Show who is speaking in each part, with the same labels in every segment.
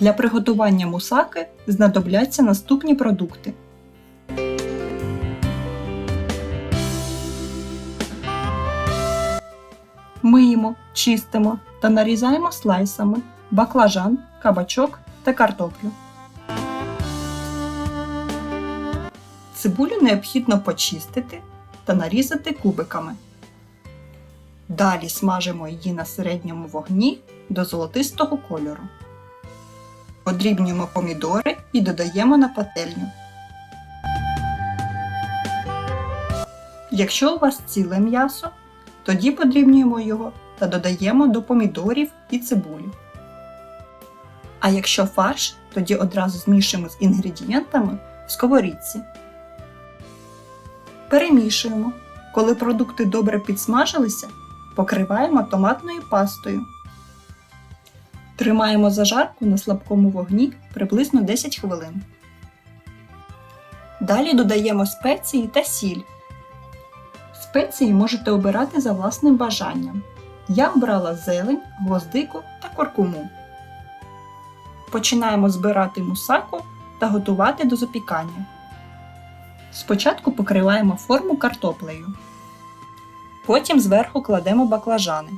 Speaker 1: Для приготування мусаки знадобляться наступні продукти. Миємо, чистимо та нарізаємо слайсами баклажан, кабачок та картоплю. Цибулю необхідно почистити та нарізати кубиками. Далі смажимо її на середньому вогні до золотистого кольору. Подрібнюємо помідори і додаємо на пательню. Якщо у вас ціле м'ясо, тоді подрібнюємо його та додаємо до помідорів і цибулі. А якщо фарш, тоді одразу змішуємо з інгредієнтами в сковорідці. Перемішуємо. Коли продукти добре підсмажилися, покриваємо томатною пастою. Тримаємо зажарку на слабкому вогні приблизно 10 хвилин. Далі додаємо спеції та сіль. Спеції можете обирати за власним бажанням. Я обрала зелень, гвоздику та куркуму. Починаємо збирати мусаку та готувати до запікання. Спочатку покриваємо форму картоплею. Потім зверху кладемо баклажани.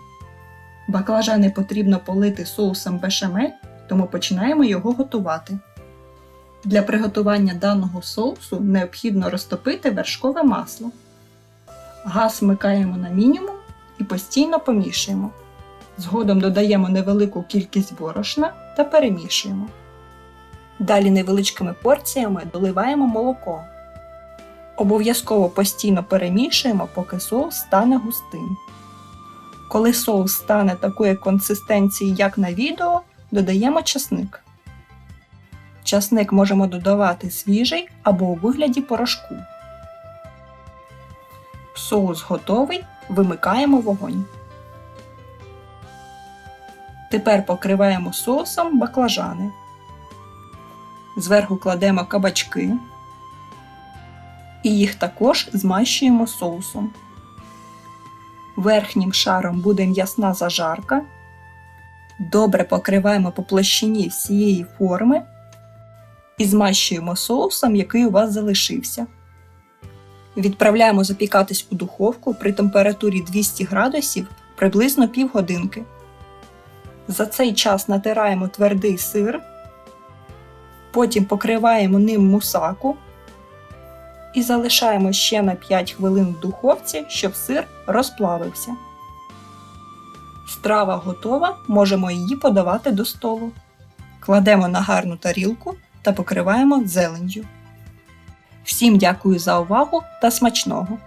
Speaker 1: Баклажани потрібно полити соусом бешамель, тому починаємо його готувати. Для приготування даного соусу необхідно розтопити вершкове масло. Газ вмикаємо на мінімум і постійно помішуємо. Згодом додаємо невелику кількість борошна та перемішуємо. Далі невеличкими порціями доливаємо молоко. Обов'язково постійно перемішуємо, поки соус стане густим. Коли соус стане такої консистенції, як на відео, додаємо часник. Часник можемо додавати свіжий або у вигляді порошку. Соус готовий, вимикаємо вогонь. Тепер покриваємо соусом баклажани. Зверху кладемо кабачки і їх також змащуємо соусом. Верхнім шаром буде м'ясна зажарка. Добре покриваємо по площині всієї форми і змащуємо соусом, який у вас залишився. Відправляємо запікатись у духовку при температурі 200 градусів приблизно півгодинки. За цей час натираємо твердий сир, потім покриваємо ним мусаку і залишаємо ще на 5 хвилин в духовці, щоб сир розплавився. Страва готова, можемо її подавати до столу. Кладемо на гарну тарілку та покриваємо зелендю. Всім дякую за увагу та смачного!